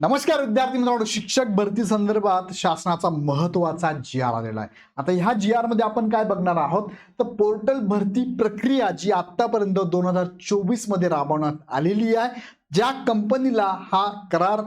नमस्कार विद्यार्थी मित्रांनो शिक्षक भरती संदर्भात शासनाचा महत्त्वाचा जी आर आलेला आहे. आता ह्या जी आरमध्ये आपण काय बघणार आहोत? तर पोर्टल भरती प्रक्रिया जी आतापर्यंत दोन हजार चोवीसमध्ये राबवण्यात आलेली आहे ज्या कंपनीला हा करार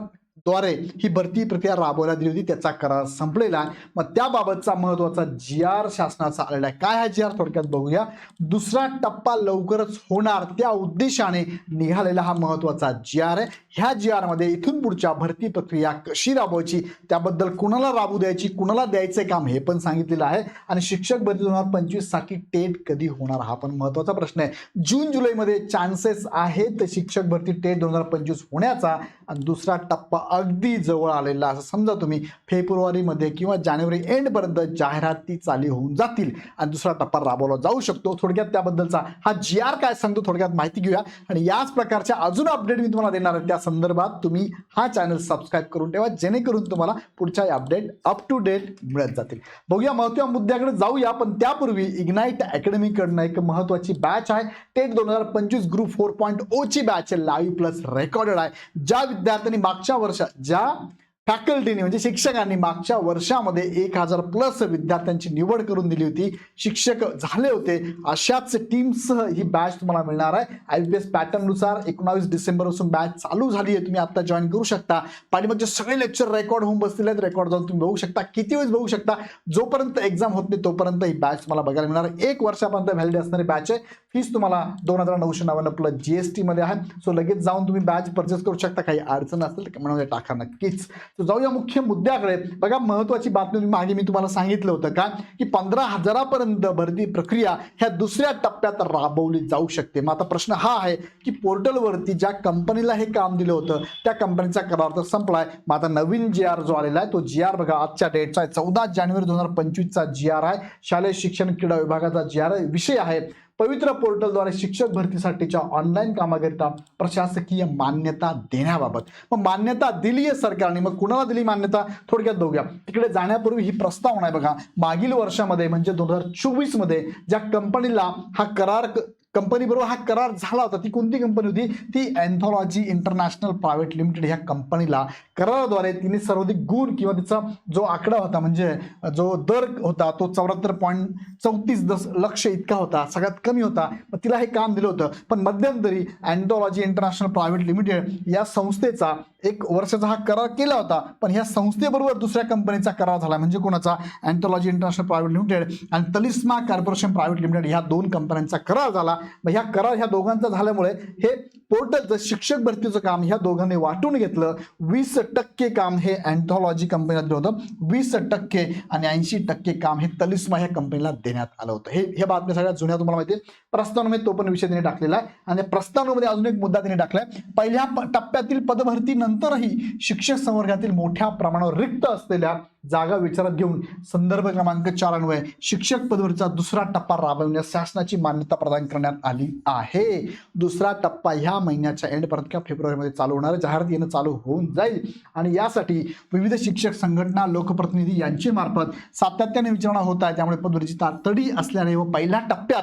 द्वारे ही भरती प्रक्रिया राबवण्यात आली होती. त्याचा करार संपलेला आहे. मग त्याबाबतचा महत्त्वाचा जी आर शासनाचा आलेला आहे. काय हा जी आर? थोडक्यात बघूया. दुसरा टप्पा लवकरच होणार. त्या उद्देशाने निघालेला हा महत्त्वाचा जी आर आहे. ह्या जी आरमध्ये इथून पुढच्या भरती प्रक्रिया कशी राबवायची? त्याबद्दल कुणाला राबू द्यायची? कुणाला द्यायचं काम? हे पण सांगितलेलं आहे. आणि शिक्षक भरती दोन हजार पंचवीससाठी टेट कधी होणार? हा पण महत्त्वाचा प्रश्न आहे. जून जुलैमध्ये चान्सेस आहेत. शिक्षक भरती टेट दोन हजार पंचवीस होण्याचा. आणि दुसरा टप्पा अगदी जवळ आलेला असं समजा तुम्ही फेब्रुवारीमध्ये किंवा जानेवारी एंडपर्यंत जाहिराती चालू होऊन जातील. आणि दुसरा टप्पा राबवला जाऊ शकतो. थोडक्यात त्याबद्दलचा हा जी आर काय सांगतो थोडक्यात माहिती घेऊया. आणि याच प्रकारच्या अजून अपडेट मी तुम्हाला देणार आहे. त्या संदर्भात तुम्ही हा चॅनल सबस्क्राईब करून ठेवा. जेणेकरून तुम्हाला पुढच्या अपडेट अप टू डेट मिळत जातील. बघूया महत्त्व मुद्द्याकडे जाऊया. पण त्यापूर्वी इग्नाईट अकॅडमीकडनं एक महत्त्वाची बॅच आहे. टेट दोन हजार पंचवीस ग्रुप फोर पॉईंट ओची बॅच आहे. लाईव्ह प्लस रेकॉर्डेड आहे. ज्या विद्यार्थ्यांनी मागच्या वर्षात ज्या फॅकल्टीने म्हणजे शिक्षकांनी मागच्या वर्षामध्ये एक हजार प्लस विद्यार्थ्यांची निवड करून दिली होती. शिक्षक झाले होते. अशाच टीमसह ही बॅच तुम्हाला मिळणार आहे. आय बी एस पॅटर्ननुसार एकोणावीस डिसेंबरपासून बॅच चालू झाली आहे. तुम्ही आता जॉईन करू शकता. पाठीमागचे सगळे लेक्चर रेकॉर्ड होऊन बसलेले आहेत. रेकॉर्ड जाऊन तुम्ही बघू शकता. किती वेळेस बघू शकता? जोपर्यंत एक्झाम होत नाही तोपर्यंत ही बॅच तुम्हाला बघायला मिळणार आहे. एक वर्षापर्यंत व्हॅलिड असणारी बॅच आहे. फीस तुम्हाला दोन हजार नऊशे नव्याण्णव प्लस जी एस टीमध्ये आहे. सो लगेच जाऊन तुम्ही बॅच परचेस करू शकता. काही अडचण असेल तर कमेंटमध्ये टाका नक्कीच. तर जाऊया मुख्य मुद्द्याकडे. बघा महत्वाची बातमी मागे मी तुम्हाला सांगितलं होतं का की पंधरा हजारापर्यंत भरती प्रक्रिया ह्या दुसऱ्या टप्प्यात राबवली जाऊ शकते. मग आता प्रश्न हा आहे की पोर्टलवरती ज्या कंपनीला हे काम दिलं होतं त्या कंपनीचा करार तर संपलाय. मग आता नवीन जी आर जो आलेला आहे तो जी आर बघा आजच्या डेटचा आहे. चौदा जानेवारी दोन हजार पंचवीसचा जी आर आहे. शालेय शिक्षण क्रीडा विभागाचा जी आर विषय आहे. पवित्र पोर्टलद्वारे शिक्षक भरतीसाठीच्या ऑनलाईन कामाकरिता प्रशासकीय मान्यता देण्याबाबत. मग मान्यता दिली आहे सरकारने मग कुणाला दिली मान्यता? थोडक्यात बघूया. तिकडे जाण्यापूर्वी ही प्रस्तावना आहे बघा. मागील वर्षामध्ये म्हणजे दोन हजार चोवीसमध्ये ज्या कंपनीला हा करार कंपनी बरोबर हा करार झाला होता. ती कोणती कंपनी होती? ती अँथॉलॉजी इंटरनॅशनल प्रायव्हेट लिमिटेड ह्या कंपनीला कराराद्वारे तिने सर्वाधिक गुण किंवा तिचा जो आकडा होता म्हणजे जो दर होता तो चौऱ्याहत्तर पॉईंट चौतीस दस लक्ष इतका होता सगळ्यात कमी होता. मग तिला हे काम दिलं होतं. पण मध्यंतरी अँथॉलॉजी इंटरनॅशनल प्रायव्हेट लिमिटेड या संस्थेचा एक वर्षाचा हा करार केला होता पण ह्या संस्थेबरोबर दुसऱ्या कंपनीचा करार झाला. म्हणजे कोणाचा? अँथॉलॉजी इंटरनॅशनल प्रायव्हेट लिमिटेड आणि तलिस्मा कॉर्पोरेशन प्रायव्हेट लिमिटेड ह्या दोन कंपन्यांचा करार झाला. मग ह्या करार ह्या दोघांचा झाल्यामुळे हे पोर्टलचं शिक्षक भरतीचं काम ह्या दोघांनी वाटून घेतलं. वीस टक्के काम हे अँथॉलॉजी कंपनीला दिलं होतं. वीस टक्के आणि ऐंशी टक्के काम हे तलिस्मा ह्या कंपनीला देण्यात आलं होतं. हे हे बातम्या सगळ्यात जुन्या तुम्हाला माहिती आहे. प्रस्तावनामध्ये तो पण विषय त्यांनी टाकलेला आहे. आणि प्रस्तावनामध्ये अजून एक मुद्दा त्यांनी टाकलाय. पहिल्या प- टप्प्यातील पदभरती नंतरही शिक्षक संवर्गातील मोठ्या प्रमाणावर रिक्त असलेल्या जागा विचारात घेऊन संदर्भ क्रमांक चार अन्वये शिक्षक पदवीचा दुसरा टप्पा राबविण्यास शासनाची मान्यता प्रदान करण्यात आली आहे. दुसरा टप्पा ह्या महिन्याच्या एंडपर्यंत किंवा फेब्रुवारीमध्ये चालू होणार जाहिरात येणं चालू होऊन जाईल. आणि यासाठी विविध शिक्षक संघटना लोकप्रतिनिधी यांची मार्फत सातत्याने विचारणा होत आहे. त्यामुळे पदवीची तातडी असल्याने व पहिल्या टप्प्यात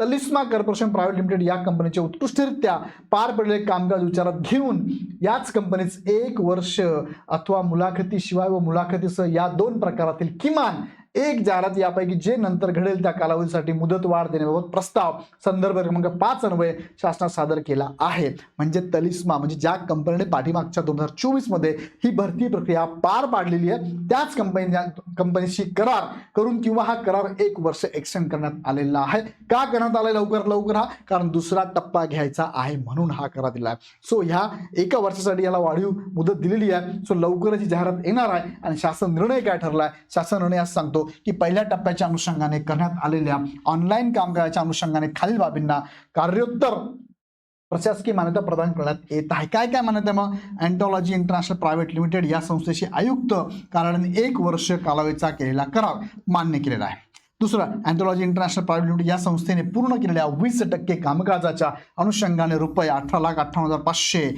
तलिस्मा कॉर्पोरेशन प्रायव्हेट लिमिटेड या कंपनीचे उत्कृष्टरित्या पार पडलेले कामकाज विचारात घेऊन याच कंपनीच एक वर्ष अथवा मुलाखतीशिवाय व मुलाखतीसह या दोन प्रकारातील किमान एक जाहिरात यापैकी जे नंतर घडेल त्या कालावधीसाठी मुदत वाढ देण्याबाबत प्रस्ताव संदर्भ क्रमांक पाच अन्वये शासनात सादर केला आहे. म्हणजे तलिस्मा म्हणजे ज्या कंपनीने पाठीमागच्या दोन हजार चोवीसमध्ये ही भरती प्रक्रिया पार पाडलेली आहे त्याच कंपनी कंपनीशी करार करून किंवा हा करार एक वर्ष एक्सटेंड करण्यात आलेला आहे. का करण्यात आलाय? लवकर लवकर हा कारण दुसरा टप्पा घ्यायचा आहे म्हणून हा करार दिला आहे. सो ह्या एका वर्षासाठी याला वाढीव मुदत दिलेली आहे. सो लवकरच ही जाहिरात येणार आहे आणि शासन निर्णय काय ठरला आहे शासन निर्णय असं सांगतो. की पहिल्या टप्प्याच्या अनुषंगाने करण्यात आलेल्या ऑनलाईन कामगाराच्या अनुषंगाने खालील बाबींना कार्योत्तर प्रशासकीय मान्यता प्रदान करण्यात येत आहे. काय काय मान्यता मग? अँटॉलॉजी इंटरनॅशनल प्रायव्हेट लिमिटेड या संस्थेशी आयुक्त कारण एक वर्ष कालावधीचा केलेला करार मान्य केलेला आहे. दुसरं अँथोलॉजी इंटरनॅशनल प्रायव्हेट लिमिटेड या संस्थेने पूर्ण केलेल्या वीस टक्के कामकाजाच्या अनुषंगाने रुपये अठरा लाख अठ्ठावन्न हजार पाचशे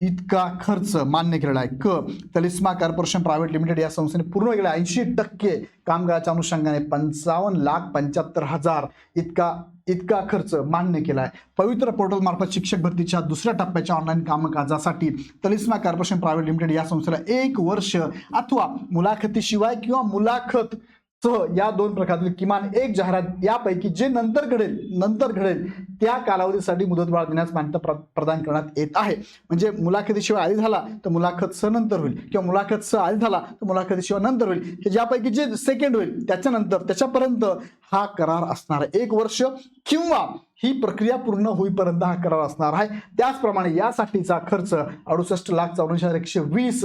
इतका खर्च मान्य केलेला आहे. क तलिस्मा कॉर्पोरेशन प्रायव्हेट लिमिटेड या संस्थेने पूर्ण केला ऐंशी टक्के कामगाराच्या अनुषंगाने पंचावन्न लाख पंच्याहत्तर हजार इतका इतका खर्च मान्य केला आहे. पवित्र पोर्टल मार्फत शिक्षक भरतीच्या दुसऱ्या टप्प्याच्या ऑनलाईन कामकाजासाठी तलिस्मा कॉर्पोरेशन प्रायव्हेट लिमिटेड या संस्थेला एक वर्ष अथवा मुलाखतीशिवाय किंवा मुलाखत सह या दोन प्रकारातील किमान एक जाहिरात यापैकी जे नंतर घडेल नंतर घडेल त्या कालावधीसाठी मुदतवाढ देण्यास मान्यता प्र- प्रदान करण्यात येत आहे. म्हणजे मुलाखतीशिवाय आधी झाला तर मुलाखत स नंतर होईल. किंवा मुलाखत स आधी झाला तर मुलाखतीशिवाय नंतर होईल. हे ज्यापैकी जे सेकंड होईल त्याच्यानंतर त्याच्यापर्यंत हा करार असणार आहे. एक वर्ष किंवा ही प्रक्रिया पूर्ण होईपर्यंत हा करार असणार आहे. त्याचप्रमाणे यासाठीचा खर्च अडुसष्ट लाख चौऱ्याऐंशी हजार एकशे वीस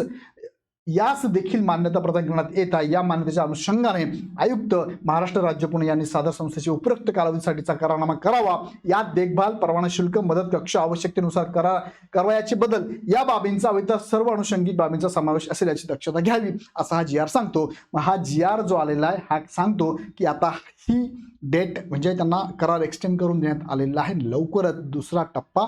यास देखील मान्यता प्रदान करण्यात येत आहे. या मान्यतेच्या अनुषंगाने आयुक्त महाराष्ट्र राज्य पुणे यांनी सादर संस्थेची उपरोक्त कालावधीसाठीचा करारनामा करावा. यात देखभाल परवाना शुल्क मदत कक्ष आवश्यकतेनुसार करा करवायाचे बदल या बाबींचा व इतर सर्व अनुषंगिक बाबींचा समावेश असेल याची दक्षता घ्यावी असा हा जी आर सांगतो. मग हा जी आर जो आलेला आहे हा सांगतो की आता ही डेट म्हणजे त्यांना करार एक्सटेंड करून देण्यात आलेला आहे. लवकरच दुसरा टप्पा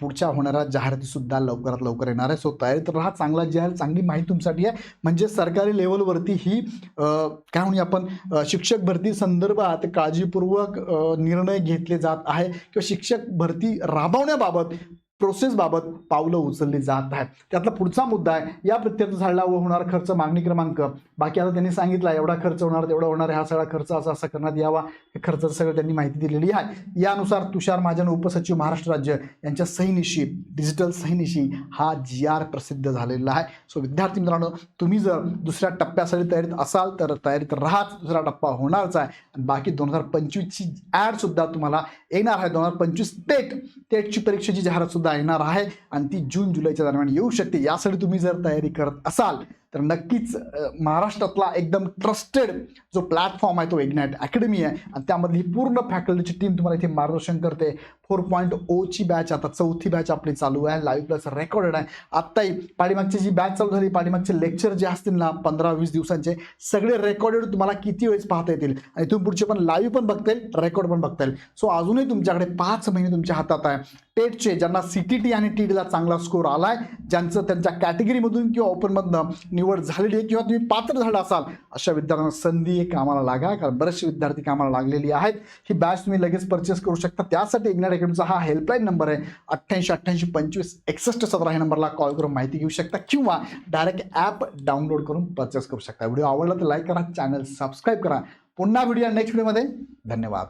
पुढच्या होणाऱ्या जाहिराती सुद्धा लवकरात लवकर येणार आहे. सो तयारीत राहा. चांगला जे आहे चांगली माहिती तुमच्यासाठी आहे. म्हणजे सरकारी लेवलवरती ही अं, काय म्हणूया आपण शिक्षक भरती संदर्भात काळजीपूर्वक निर्णय घेतले जात आहे. किंवा शिक्षक भरती राबवण्याबाबत प्रोसेसबाबत पावलं उचलली जात आहेत. त्यातला पुढचा मुद्दा आहे या प्रत्यर्थ झालेला व होणार खर्च मागणी क्रमांक. बाकी आता त्यांनी सांगितला एवढा खर्च होणार तेवढा होणार हा सगळा खर्च असा असा करण्यात यावा. हे खर्चाचं सगळं त्यांनी माहिती दिलेली आहे. यानुसार तुषार महाजन उपसचिव महाराष्ट्र राज्य यांच्या सहीनिशी डिजिटल सहीनिशी हा जी आर प्रसिद्ध झालेला आहे. सो विद्यार्थी मित्रांनो तुम्ही जर दुसऱ्या टप्प्यासाठी तयारीत असाल तर तयारीत राहाच. दुसरा टप्पा होणारच आहे. आणि बाकी दोन हजार पंचवीसची ॲडसुद्धा तुम्हाला येणार आहे. दोन हजार पंचवीस टेट टेटची परीक्षेची जाहिरात सुद्धा येणार आहे. आणि ती जून जुलैच्या दरम्यान येऊ शकते. यासाठी तुम्ही जर तयारी करत असाल तर नक्कीच महाराष्ट्रातला एकदम ट्रस्टेड जो प्लॅटफॉर्म आहे तो इग्नाइट अकॅडमी आहे. आणि त्यामधली ही पूर्ण फॅकल्टीची टीम तुम्हाला इथे मार्गदर्शन करते. फोर पॉईंट ओची बॅच आता चौथी बॅच आपली चालू आहे. लाईव्ह प्लस रेकॉर्डेड आहे. आत्ताही पाठीमागची जी बॅच चालू झाली पाठीमागचे लेक्चर जे असतील ना पंधरा वीस दिवसांचे सगळे रेकॉर्डेड तुम्हाला किती वेळेस पाहता येतील? आणि तुम्ही पुढचे पण लाईव्ह पण बघता येईल रेकॉर्ड पण बघता येईल. सो अजूनही तुमच्याकडे पाच महिने तुमच्या हातात आहे. टेटचे ज्यांना सी टी टी आणि टी टीला चांगला स्कोर आहे ज्यांचं त्यांच्या कॅटेगरीमधून किंवा ओपनमधनं निवड झालेली आहे किंवा तुम्ही पात्र झाला असाल अशा विद्यार्थ्यांना संधी कामाला लागा कारण बरेचसे विद्यार्थी कामाला लागलेली आहेत. ही बॅच तुम्ही लगेच परचेस करू शकता. त्यासाठी इग्नॅट अकॅडमीचा हा हेल्पलाईन नंबर आहे. अठ्ठ्याऐंशी अठ्ठ्याऐंशी पंचवीस एकसष्ट सतरा ह्या नंबरला कॉल करून माहिती घेऊ शकता किंवा डायरेक्ट ॲप डाउनलोड करून परचेस करू शकता. व्हिडिओ आवडला तर लाईक करा चॅनल सबस्क्राईब करा. पुन्हा व्हिडिओ नेक्स्ट व्हिडिओमध्ये धन्यवाद.